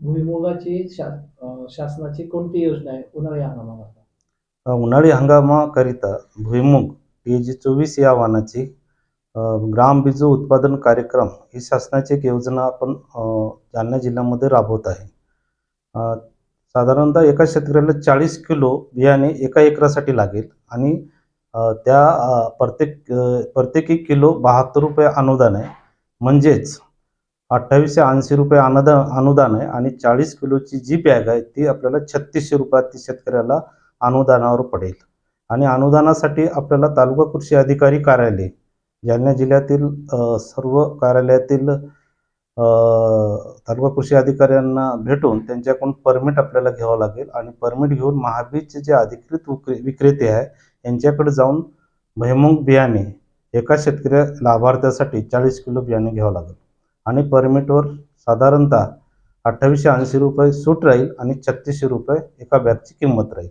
भुईमुगाची शा शासनाची कोणती योजना आहे? उन्हाळी हंगामाकरता. अ, उन्हाळी हंगामाकरिता भुईमुग ही जी चोवीस या वाहनाची अ, ग्राम बिजू उत्पादन कार्यक्रम ही शासनाची एक योजना आपण अ, जालना जिल्ह्यामध्ये राबवत आहे. अ, साधारणतः एका शेतकऱ्याला चाळीस किलो बियाणे एका एकरासाठी लागेल आणि अ, त्या अ, प्रत्येक अ, प्रत्येकी किलो बहात्तर रुपये अनुदान आहे. म्हणजेच अठ्ठावीसशे ऐंशी रुपये अनुदान अनुदान आहे आणि चाळीस किलोची जी बॅग आहे ती आपल्याला छत्तीसशे रुपयात ती शेतकऱ्याला अनुदानावर पडेल. आणि अनुदानासाठी आपल्याला तालुका कृषी अधिकारी कार्यालय जालना जिल्ह्यातील सर्व कार्यालयातील तालुका कृषी अधिकाऱ्यांना भेटून त्यांच्याकडून परमिट आपल्याला घ्यावं लागेल. आणि परमिट घेऊन महाबीजचे जे अधिकृत विक्रे विक्रेते आहे यांच्याकडे जाऊन भैमुग बियाणे एका शेतकऱ्या लाभार्थ्यासाठी चाळीस किलो बियाणे घ्यावं लागेल. आणि परमिटवर साधारणतः अठ्ठावीसशे ऐंशी रुपये सूट राहील आणि छत्तीसशे रुपये एका बॅगची किंमत राहील.